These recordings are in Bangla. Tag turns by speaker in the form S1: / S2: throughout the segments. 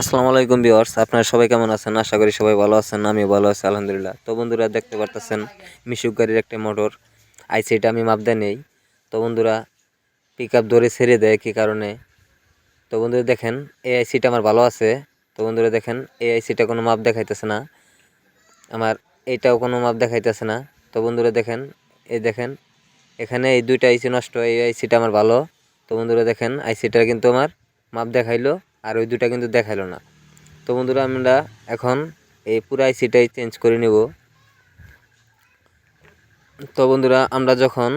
S1: আসসালামু আলাইকুম ভিউয়ার্স, আপনারা সবাই কেমন আছেন? আশা করি সবাই ভালো আছেন, আমিও ভালো আছি, আলহামদুলিল্লাহ। তো বন্ধুরা, দেখতে পারতেছেন, মিশুক গাড়ির একটা মোটর আইসিটা আমি মাপদা নেই। তো বন্ধুরা পিক আপ ধরে ছেড়ে দেয়, কী কারণে? তো বন্ধুরা, দেখেন, এই আইসিটা আমার ভালো আছে। তো বন্ধুরা, দেখেন, এই আইসিটা কোনো মাপ দেখাইতেছে না। আমার এইটাও কোনো মাপ দেখাইতেছে না। তো বন্ধুরা, দেখেন, এই দেখেন, এখানে এই দুইটা আইসি নষ্ট, এই আইসিটা আমার ভালো। তো বন্ধুরা, দেখেন আইসিটা কিন্তু আমার মাপ দেখাইলো। আর ওই দুটা কিন্তু দেখাইলো না। তো বন্ধুরা, আমরা এখন এই পুরো আইসিটাই চেঞ্জ করে নেব। তো বন্ধুরা, আমরা যখন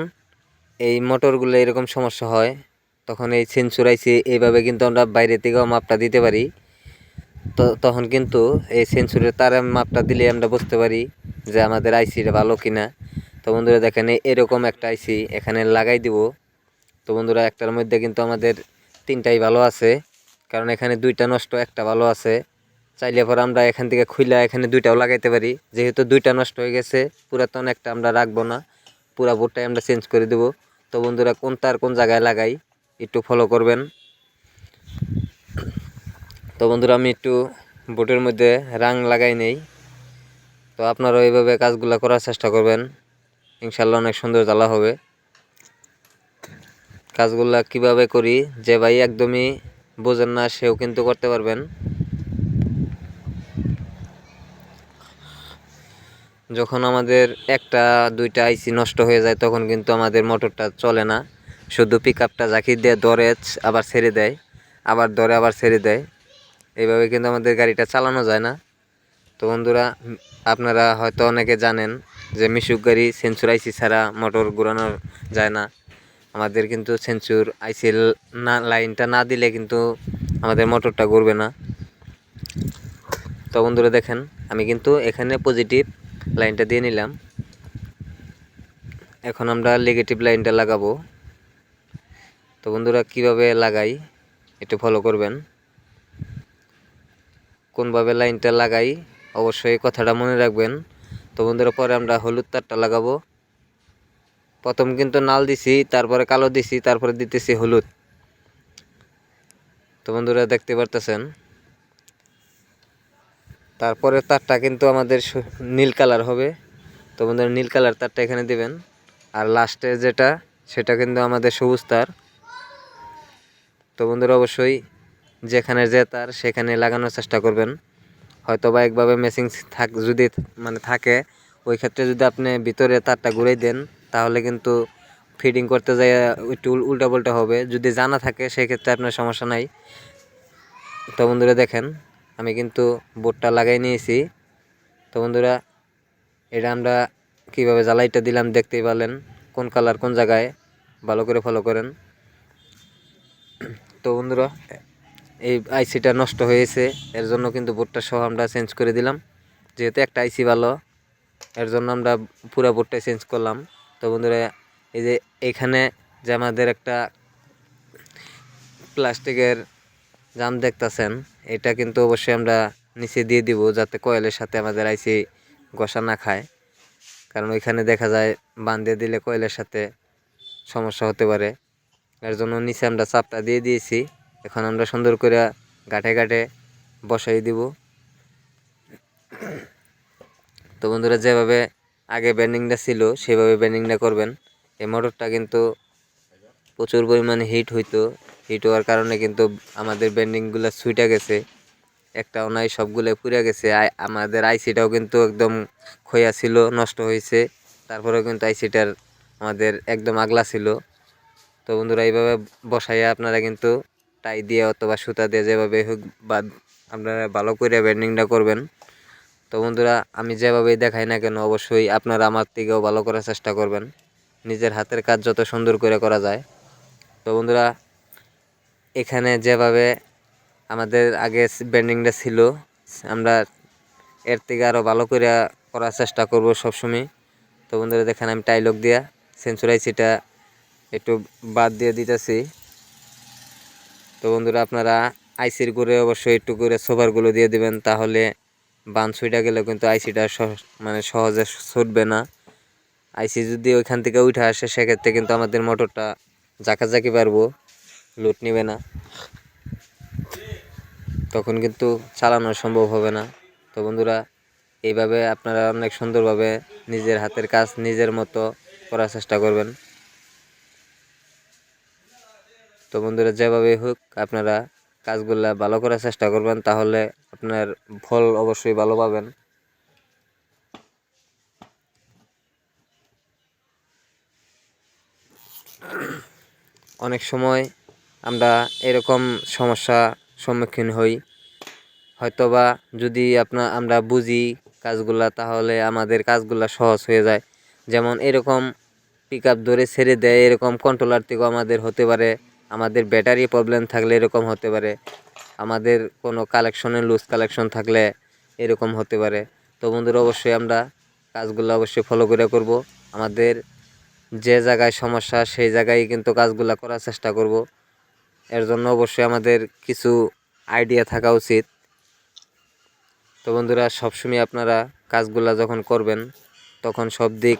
S1: এই মোটরগুলো এরকম সমস্যা হয়, তখন এই সেন্সর আইসি এইভাবে কিন্তু আমরা বাইরে থেকেও মাপটা দিতে পারি। তো তখন কিন্তু এই সেন্সরের তারে মাপটা দিলে আমরা বুঝতে পারি যে আমাদের আইসিটা ভালো কিনা। তো বন্ধুরা, দেখেন এরকম একটা আইসি এখানে লাগাই দিব। তো বন্ধুরা, একটার মধ্যে কিন্তু আমাদের তিনটাই ভালো আছে। কারণ এখানে দুইটা নষ্ট, একটা ভালো আছে। চাইলে পর আমরা এখান থেকে খুইলা এখানে দুইটাও লাগাইতে পারি। যেহেতু দুইটা নষ্ট হয়ে গেছে, পুরাতন একটা আমরা রাখব না। পুরা বোর্ডটাই আমরা চেঞ্জ করে দেব। তো বন্ধুরা, কোন তার কোন জায়গায় লাগাই, একটু ফলো করবেন। তো বন্ধুরা, আমি একটু বোটের মধ্যে রাং লাগাই নেই। তো আপনারা এইভাবে কাজগুলো করার চেষ্টা করবেন। ইনশাল্লাহ অনেক সুন্দর জ্বালা হবে। কাজগুলা কীভাবে করি, যে ভাই একদমই বোঝেন না, সেও কিন্তু করতে পারবেন। যখন আমাদের একটা, দুইটা আইসি নষ্ট হয়ে যায়, তখন কিন্তু আমাদের মোটরটা চলে না। শুধু পিক আপটা জাকি দিয়ে ধরে আবার ছেড়ে দেয়, আবার ধরে আবার ছেড়ে দেয়। এইভাবে কিন্তু আমাদের গাড়িটা চালানো যায় না। তো বন্ধুরা, আপনারা হয়তো অনেকে জানেন যে মিশুক গাড়ি সেন্সুর আইসি ছাড়া মোটর ঘোরানো যায় না। আমাদের কিন্তু সেন্সুর আইসিএল না লাইনটা না দিলে কিন্তু আমাদের মোটরটা ঘুরবে না। তো বন্ধুরা দেখেন, আমি কিন্তু এখানে পজিটিভ লাইনটা দিয়ে নিলাম। এখন আমরা নেগেটিভ লাইনটা লাগাবো। তো বন্ধুরা কীভাবে লাগাই একটু ফলো করবেন। কোনভাবে লাইনটা লাগাই অবশ্যই কথাটা মনে রাখবেন। তো বন্ধুরা পরে আমরা হলুদ তারটা লাগাবো। প্রথম কিন্তু নাল দিছি, তারপরে কালো দিছি, তারপরে দিতেছি হলুদ। তো বন্ধুরা দেখতে পারতেছেন? তারপরে তারটা কিন্তু আমাদের নীল কালার হবে। তো বন্ধুরা নীল কালার তারটা এখানে দিবেন। আর লাস্টে যেটা, সেটা কিন্তু আমাদের সবুজ তার। তো বন্ধুরা অবশ্যই যেখানে যে তার, সেখানে লাগানোর চেষ্টা করবেন। হয়তো বা একভাবে মেশিং থাক যদি মানে থাকে, ওই ক্ষেত্রে যদি আপনি ভিতরে তারটা ঘুরাই দেন তাহলে কিন্তু ফিডিং করতে যায় একটু উল্টা পাল্টা হবে। যদি জানা থাকে, সেক্ষেত্রে আপনার সমস্যা নাই। তো বন্ধুরা দেখেন, আমি কিন্তু বোর্ডটা লাগাই নিয়েছি। তো বন্ধুরা, এটা আমরা কীভাবে জ্বালাইটা দিলাম দেখতেই পারলেন, কোন কালার কোন জায়গায়। ভালো করে ফলো করেন। তো বন্ধুরা, এই আইসিটা নষ্ট হয়েছে, এর জন্য কিন্তু বোর্ডটা সহ আমরা চেঞ্জ করে দিলাম। যেহেতু একটা আইসি ভালো, এর জন্য আমরা পুরো বোর্ডটাই চেঞ্জ করলাম। তো বন্ধুরা, এই যে এখানে যে আমাদের একটা প্লাস্টিকের জাম দেখতাছেন, এটা কিন্তু অবশ্যই আমরা নিচে দিয়ে দিব যাতে কয়েলের সাথে আমাদের আইসি ঘষা না খায়। কারণ ওইখানে দেখা যায় বান্ধে দিলে কয়েলের সাথে সমস্যা হতে পারে। এর জন্য নিচে আমরা চাপটা দিয়ে দিয়েছি। এখন আমরা সুন্দর করে গাঁঠে গাঁঠে বসাই দিব। তো বন্ধুরা, যেভাবে আগে ব্যান্ডিংটা ছিল, সেভাবে ব্যান্ডিংটা করবেন। এই মোটরটা কিন্তু প্রচুর পরিমাণে হিট হইতো। হিট হওয়ার কারণে কিন্তু আমাদের ব্যান্ডিংগুলো ছুটে গেছে। একটা অনায় সবগুলো পুড়ে গেছে। আমাদের আইসিটাও কিন্তু একদম ক্ষয়া ছিল, নষ্ট হয়েছে তারপরেও কিন্তু আইসিটার আমাদের একদম আগলা ছিল। তো বন্ধুরা, এইভাবে বসাইয়া আপনারা কিন্তু টাই দিয়ে অথবা সুতা দিয়ে যেভাবে হোক বা আপনারা ভালো করে ব্যান্ডিংটা করবেন। তো বন্ধুরা, আমি যেভাবেই দেখাই না কেন, অবশ্যই আপনারা আমার থেকেও ভালো করার চেষ্টা করবেন। নিজের হাতের কাজ যত সুন্দর করে করা যায়। তো বন্ধুরা, এখানে যেভাবে আমাদের আগে ব্যান্ডিংটা ছিল, আমরা এর থেকে আরও ভালো করে করার চেষ্টা করব সবসময়। তো বন্ধুরা, দেখেন আমি টাইলক দিয়া সেন্সুরাইসিটা একটু বাদ দিয়ে দিতেছি। তো বন্ধুরা, আপনারা আইসির করে অবশ্যই একটু করে সোভারগুলো দিয়ে দিবেন, তাহলে বান ছুইটা গেলেও কিন্তু আইসিটা মানে সহজে ছুটবে না। আইসি যদি ওইখান থেকে উঠে আসে, সেক্ষেত্রে কিন্তু আমাদের মোটরটা জাকাজাকি পারব, লুট নিবে না। তখন কিন্তু চালানো সম্ভব হবে না। তো বন্ধুরা, এইভাবে আপনারা অনেক সুন্দরভাবে নিজের হাতের কাজ নিজের মতো করার চেষ্টা করবেন। তো বন্ধুরা, যেভাবেই হোক, আপনারা কাজগুলা ভালো করার চেষ্টা করবেন, তাহলে আপনার ফল অবশ্যই ভালো পাবেন। অনেক সময় আমরা এরকম সমস্যা সম্মুখীন হই। হয়তোবা যদি আপনার আমরা বুঝি কাজগুলা, তাহলে আমাদের কাজগুলা সহজ হয়ে যায়। যেমন এরকম পিক আপ ধরে ছেড়ে দেয়, এরকম কন্ট্রোলার থেকেও আমাদের হতে পারে। আমাদের ব্যাটারি প্রবলেম থাকলে এরকম হতে পারে, আমাদের কোনো কালেকশনে লুজ কালেকশন থাকলে এরকম হতে পারে। তো বন্ধুরা, অবশ্যই আমরা কাজগুলো অবশ্যই ফলো করে করব। আমাদের যে জায়গায় সমস্যা, সেই জায়গায় কিন্তু কাজগুলো করার চেষ্টা করব। এর জন্য অবশ্যই আমাদের কিছু আইডিয়া থাকা উচিত। তো বন্ধুরা, সবসময় আপনারা কাজগুলা যখন করবেন, তখন সব দিক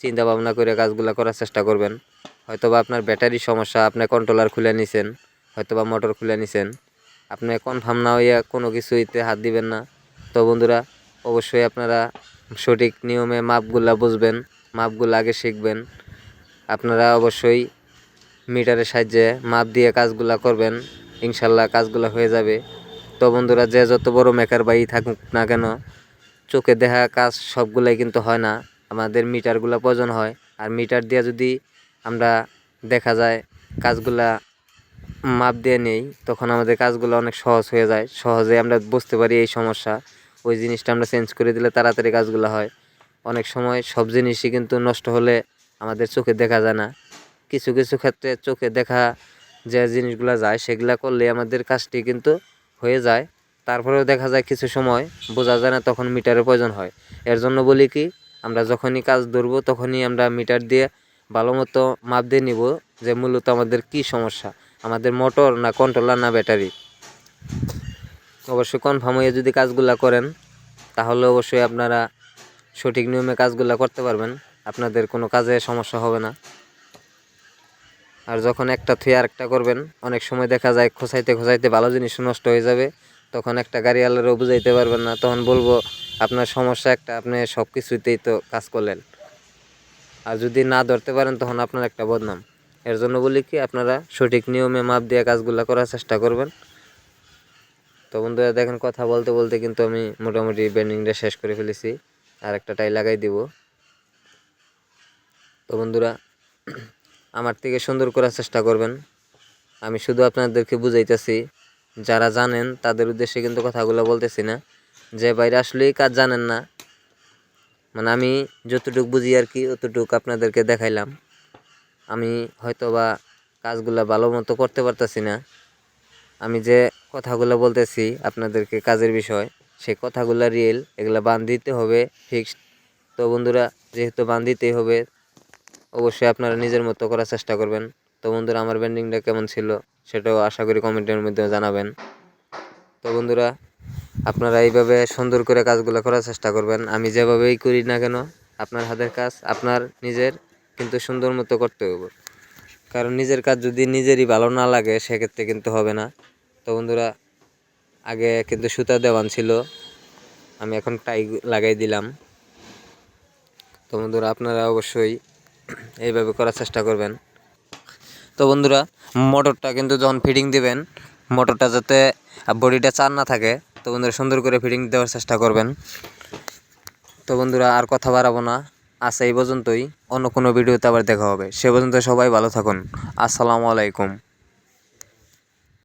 S1: চিন্তা ভাবনা করে কাজগুলা করার চেষ্টা করবেন। হয়তোবা আপনার ব্যাটারি সমস্যা, আপনি কন্ট্রোলার খুলে নিছেন, হয়তোবা মোটর খুলে নিছেন। আপনি কনফার্ম না হইয়া কোনো কিছুইতে হাত দিবেন না। তো বন্ধুরা, অবশ্যই আপনারা সঠিক নিয়মে মাপগুলা বুঝবেন, মাপগুলো আগে শিখবেন। আপনারা অবশ্যই মিটারের সাহায্যে মাপ দিয়ে কাজগুলা করবেন। ইনশাল্লাহ কাজগুলো হয়ে যাবে। তো বন্ধুরা, যে যত বড় মেকার বাই থাকুক না কেন, চোখে দেখা কাজ সবগুলাই কিন্তু হয় না। আমাদের মিটারগুলো প্রয়োজন হয়। আর মিটার দিয়ে যদি আমরা দেখা যায় কাজগুলা মাপ দিয়ে নেই, তখন আমাদের কাজগুলো অনেক সহজ হয়ে যায়। সহজে আমরা বুঝতে পারি এই সমস্যা। ওই জিনিসটা আমরা চেঞ্জ করে দিলে তাড়াতাড়ি কাজগুলো হয়। অনেক সময় সব জিনিসই কিন্তু নষ্ট হলে আমাদের চোখে দেখা যায় না। কিছু কিছু ক্ষেত্রে চোখে দেখা যে জিনিসগুলো যায়, সেগুলো করলে আমাদের কাজটি কিন্তু হয়ে যায়। তারপরেও দেখা যায় কিছু সময় বোঝা যায় না তখন মিটারের প্রয়োজন হয়। এর জন্য বলি কি, আমরা যখনই কাজ ধরবো তখনই আমরা মিটার দিয়ে ভালো মতো মাপ দিয়ে নিব যে মূলত আমাদের কি সমস্যা, আমাদের মোটর না কন্ট্রোলার না ব্যাটারি অবশ্যই কনফার্ম হয়ে যদি কাজগুলা করেন, তাহলে অবশ্যই আপনারা সঠিক নিয়মে কাজগুলা করতে পারবেন, আপনাদের কোনো কাজে সমস্যা হবে না। আর যখন একটা থুয়ে আরেকটা করবেন, অনেক সময় দেখা যায় খোঁচাইতে খোঁচাইতে ভালো জিনিস নষ্ট হয়ে যাবে, তখন একটা গাড়িওয়ালারও বুঝাইতে পারবেন না, তখন বলব, আপনার সমস্যা একটা, আপনি সব কিছুতেই তো কাজ করলেন। আর যদি না ধরতে পারেন, তখন আপনার একটা বদনাম। এর জন্য বলি কি, আপনারা সঠিক নিয়মে মাপ দিয়ে কাজগুলো করার চেষ্টা করবেন। তো বন্ধুরা, দেখেন কথা বলতে বলতে কিন্তু আমি মোটামুটি বেন্ডিংটা শেষ করে ফেলেছি। আর একটা টাই লাগাই দিব। তো বন্ধুরা, আমার থেকে সুন্দর করার চেষ্টা করবেন। আমি শুধু আপনাদেরকে বুঝাইতেছি, যারা জানেন তাদের উদ্দেশ্যে কিন্তু কথাগুলো বলতেছি না। যে বাইরে আসলেই কাজ জানেন না মানে আমি যতটুকু বুঝি আর কি, অতটুকু আপনাদেরকে দেখাইলাম। আমি হয়তো বা কাজগুলো ভালো মতো করতে পারতেছি না। আমি যে কথাগুলো বলতেছি আপনাদেরকে কাজের বিষয় সেই কথাগুলো রিয়েল এগুলো বান দিতে হবে ফিক্সড তো বন্ধুরা, যেহেতু বান দিতেই হবে, অবশ্যই আপনারা নিজের মতো করার চেষ্টা করবেন। তো বন্ধুরা, আমার ব্যান্ডিংটা কেমন ছিল, সেটাও আশা করি কমেন্টের মধ্যে জানাবেন। তো বন্ধুরা আপনারা এইভাবে সুন্দর করে কাজগুলো করার চেষ্টা করবেন। আমি যেভাবেই করি না কেন, আপনার হাতের কাজ আপনার নিজের, কিন্তু সুন্দর মতো করতে হবে কারণ নিজের কাজ যদি নিজেরই ভালো না লাগে, সেক্ষেত্রে কিন্তু হবে না। তো বন্ধুরা, আগে কিন্তু সুতা দেওয়ান ছিল। আমি এখন টাই লাগাই দিলাম। তো বন্ধুরা, আপনারা অবশ্যই এইভাবে করার চেষ্টা করবেন। তো বন্ধুরা, মোটরটা কিন্তু যখন ফিটিং দিবেন, মোটরটা যাতে বডিটা চার না থাকে তো বন্ধুরা সুন্দর করে ফিটিং দেওয়ার চেষ্টা করবেন। তো বন্ধুরা আর কথা বাড়াবো না। আচ্ছা এই পর্যন্তই। অন্য কোনো ভিডিওতে আবার দেখা হবে। সে পর্যন্ত সবাই ভালো থাকুন। আসসালামু আলাইকুম।